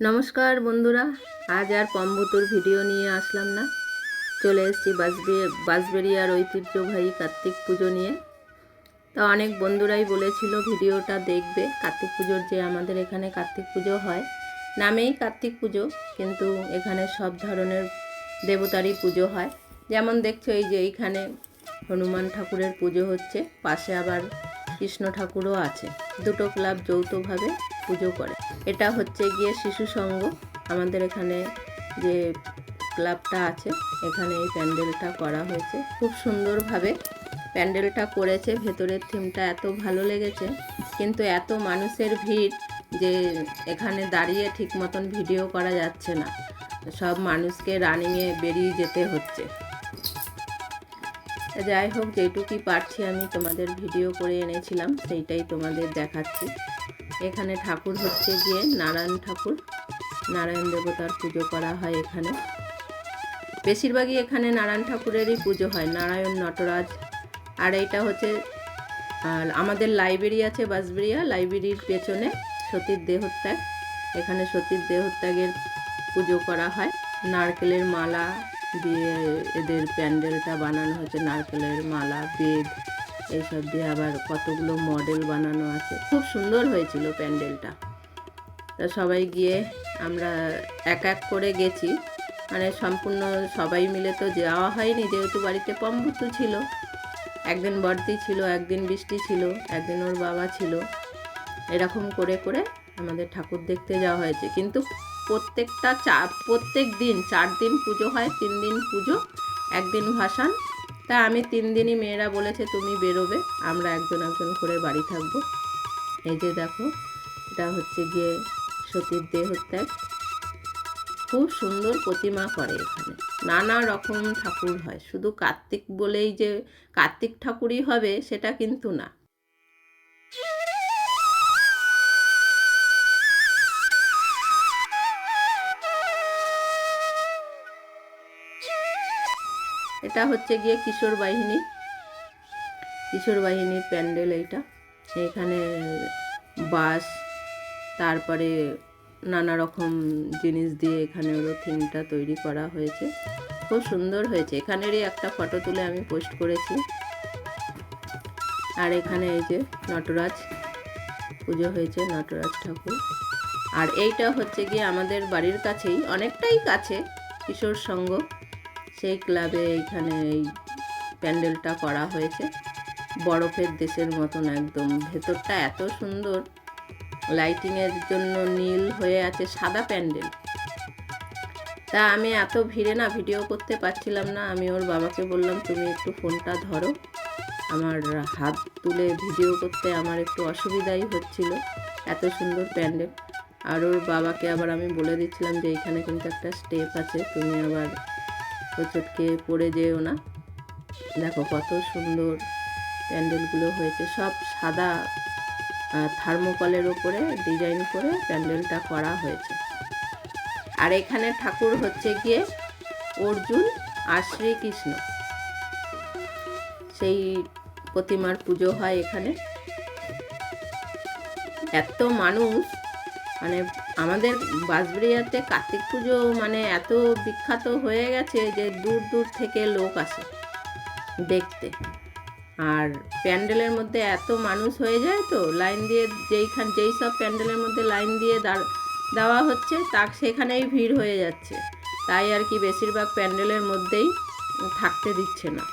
নমস্কার বন্ধুরা, আজ আর পম্বতুর ভিডিও নিয়ে আসলাম না। চলে এসেছি বাসবে বাঁশবেরিয়ার ঐতিহ্যবাহী কার্তিক পুজো নিয়ে। তা অনেক বন্ধুরাই বলেছিল ভিডিওটা দেখবে, কার্তিক পুজোর যে আমাদের এখানে কার্তিক পুজো হয়, নামেই কার্তিক পুজো, কিন্তু এখানে সব ধরনের দেবতারই পুজো হয়। যেমন দেখছ এই যে এইখানে হনুমান ঠাকুরের পুজো হচ্ছে, পাশে আবার কৃষ্ণ ঠাকুরও আছে। দুটো ক্লাব যৌথভাবে পুজো করে। এটা হচ্ছে গিয়ে শিশু সংঘ। আমাদের এখানে যে ক্লাবটা আছে, এখানে এই প্যান্ডেলটা করা হয়েছে। খুব সুন্দরভাবে প্যান্ডেলটা করেছে, ভেতরের থিমটা এত ভালো লেগেছে। কিন্তু এত মানুষের ভিড় যে এখানে দাঁড়িয়ে ঠিক মতন ভিডিও করা যাচ্ছে না। সব মানুষকে রানিংয়ে বেরিয়ে যেতে হচ্ছে। যাই হোক, যেটুকুই পারছি আমি তোমাদের ভিডিও করে এনেছিলাম, সেইটাই তোমাদের দেখাচ্ছি। এখানে ঠাকুর হচ্ছে গিয়ে নারায়ণ ঠাকুর। নারায়ণ দেবতার পুজো করা হয় এখানে। বেশিরভাগই এখানে নারায়ণ ঠাকুরেরই পুজো হয়, নারায়ণ, নটরাজ। আর এইটা হচ্ছে, আর আমাদের লাইব্রেরি আছে বাসবেরিয়া লাইব্রেরির পেছনে সতীর দেহত্যাগ। এখানে সতীর দেহত্যাগের পুজো করা হয়। নারকেলের মালা দিয়ে এদের প্যান্ডেলটা বানানো হচ্ছে নারকেলের মালা, বেদ। এইসব দিয়ে আবার কতগুলো মডেল বানানো আছে। খুব সুন্দর হয়েছিল প্যান্ডেলটা। তা সবাই গিয়ে আমরা এক এক করে গেছি। মানে সম্পূর্ণ সবাই মিলে তো যাওয়া হয়নি, যেহেতু বাড়িতে পম্বুতু ছিল। একদিন বর্তি ছিল, একদিন বৃষ্টি ছিল, একদিন ওর বাবা ছিল। এরকম করে করে আমাদের ঠাকুর দেখতে যাওয়া হয়েছে। কিন্তু প্রত্যেকটা চা, প্রত্যেক দিন, চার দিন পুজো হয়, তিন দিন পুজো, একদিন ভাসান তা আমি তিন দিনই মেয়েরা বলেছে তুমি বেরোবে, আমরা একজন একজন করে বাড়ি থাকব। এই যে দেখো, এটা হচ্ছে গিয়ে সতীর দেহত্যাগ। খুব সুন্দর প্রতিমা করে এখানে। নানা রকম ঠাকুর হয়। শুধু কার্তিক বলেই যে কার্তিক ঠাকুরই হবে, সেটা কিন্তু না। এটা হচ্ছে গিয়ে কিশোর বাহিনী। কিশোর বাহিনীর প্যান্ডেল এইটা। এখানে বাস, তারপরে নানা রকম জিনিস দিয়ে এখানে ওরও থিমটা তৈরি করা হয়েছে। খুব সুন্দর হয়েছে। এখানেরই একটা ফটো তুলে আমি পোস্ট করেছি। আর এখানে এই যে নটরাজ, পুজো হয়েছে নটরাজ ঠাকুর। আর এইটা হচ্ছে গিয়ে আমাদের বাড়ির কাছেই, অনেকটাই কাছে কিশোর সংঘ। সেই ক্লাবে এইখানে এই প্যান্ডেলটা করা হয়েছে। বরফের দেশের মতন একদম। ভেতরটা এত সুন্দর। লাইটিংয়ের জন্য নীল হয়ে আছে সাদা প্যান্ডেল। তা আমি এত ভিড়ে না ভিডিও করতে পারছিলাম না। আমি ওর বাবাকে বললাম, তুমি একটু ফোনটা ধরো। আমার হাত তুলে ভিডিও করতে আমার একটু অসুবিধাই হচ্ছিল। এত সুন্দর প্যান্ডেল। আর ওর বাবাকে আবার আমি বলে দিচ্ছিলাম যে এখানে কিন্তু একটা স্টেপ আছে। তুমি আবার হোঁচটকে পড়ে যেও না। দেখো কত সুন্দর প্যান্ডেলগুলো হয়েছে। সব সাদা থার্মোকলের ওপরে ডিজাইন করে প্যান্ডেলটা করা হয়েছে। আর এখানে ঠাকুর হচ্ছে গিয়ে অর্জুন আর শ্রীকৃষ্ণ। সেই প্রতিমার পুজো হয় এখানে। এত মানুষ মানে আমাদের বাঁশবেড়িয়াতে কার্তিক পুজো মানে এত বিখ্যাত হয়ে গেছে যে দূর দূর থেকে লোক আসে দেখতে। আর প্যান্ডেলের মধ্যে এত মানুষ হয়ে যায় তো, লাইন দিয়ে যেইখান, যেই সব প্যান্ডেলের মধ্যে লাইন দিয়ে দাঁড়, দেওয়া হচ্ছে তা সেখানেই ভিড় হয়ে যাচ্ছে। তাই আর কি বেশিরভাগ প্যান্ডেলের মধ্যেই থাকতে দিচ্ছে না।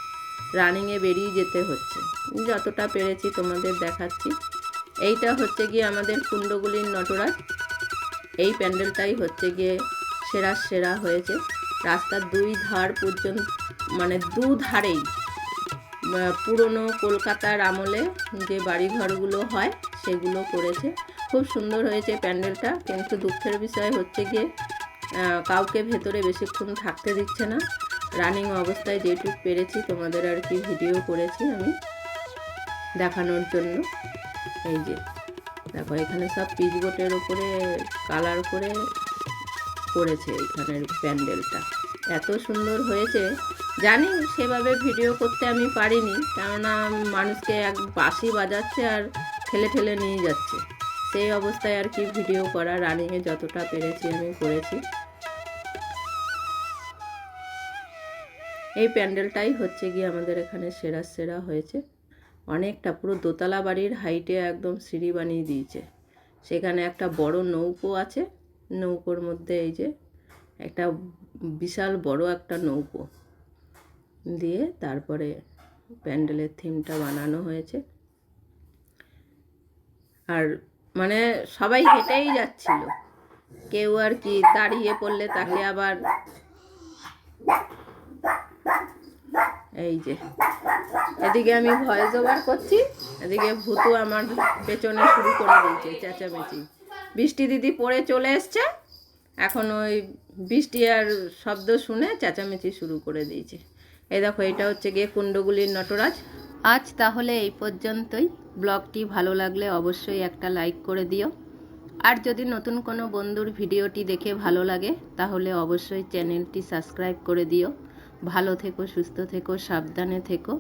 রানিংয়ে বেরিয়ে যেতে হচ্ছে। যতটা পেরেছি তোমাদের দেখাচ্ছি। এইটা হচ্ছে গিয়ে আমাদের কুণ্ডগুলির নটরাজ। এই প্যান্ডেলটাই হচ্ছে গিয়ে সেরা সেরা হয়েছে। রাস্তার দুই ধার পর্যন্ত মানে দু ধারেই পুরনো কলকাতার আমলে যে বাড়িঘরগুলো হয়, সেগুলো করেছে। খুব সুন্দর হয়েছে প্যান্ডেলটা, কিন্তু দুঃখের বিষয় হচ্ছে গিয়ে কাউকে ভেতরে বেশিক্ষণ থাকতে দিচ্ছে না। রানিং অবস্থায় যেটুক পেরেছি, তোমাদের আর কি ভিডিও করেছি আমি দেখানোর জন্য। এই যে। দেখো, এখানে সব পিচ বোটের ওপরে কালার করে করেছে এখানের প্যান্ডেলটা। এত সুন্দর হয়েছে। জানি সেভাবে ভিডিও করতে আমি পারিনি, কেননা মানুষকে এক বাঁশি বাজাচ্ছে আর ঠেলে ঠেলে নিয়ে যাচ্ছে। সেই অবস্থায় আর কি ভিডিও করা রানিংয়ে যতটা পেরেছি আমি করেছি। এই প্যান্ডেলটাই হচ্ছে গিয়ে আমাদের এখানে সেরা সেরা হয়েছে। অনেকটা পুরো দোতলা বাড়ির হাইটে একদম সিঁড়ি বানিয়ে দিয়েছে। সেখানে একটা বড় নৌকো আছে। নৌকোর মধ্যে এই যে একটা বিশাল বড় একটা নৌকো দিয়ে তারপরে প্যান্ডেলের থিমটা বানানো হয়েছে। আর মানে সবাই হেঁটেই যাচ্ছিল। কেউ আর কি দাঁড়িয়ে পড়লে তাকে আবার এই যে এদিকে আমি ভয়েস ওভার করছি, এদিকে ভূতু আমার পেছনে শুরু করে দিয়েছে, চেঁচামেচি। বৃষ্টি দিদি পড়ে চলে এসছে, এখন ওই বৃষ্টি আর শব্দ শুনে চেঁচামেচি শুরু করে দিয়েছে। এই দেখো, এটা হচ্ছে গিয়ে কুণ্ডগুলির নটরাজ। আজ তাহলে এই পর্যন্তই। ব্লগটি ভালো লাগলে অবশ্যই একটা লাইক করে দিও। আর যদি নতুন কোনো বন্ধুর ভিডিওটি দেখে ভালো লাগে, তাহলে অবশ্যই চ্যানেলটি সাবস্ক্রাইব করে দিও। ভালো থেকো, সুস্থ থেকো, সাবধানে থেকো।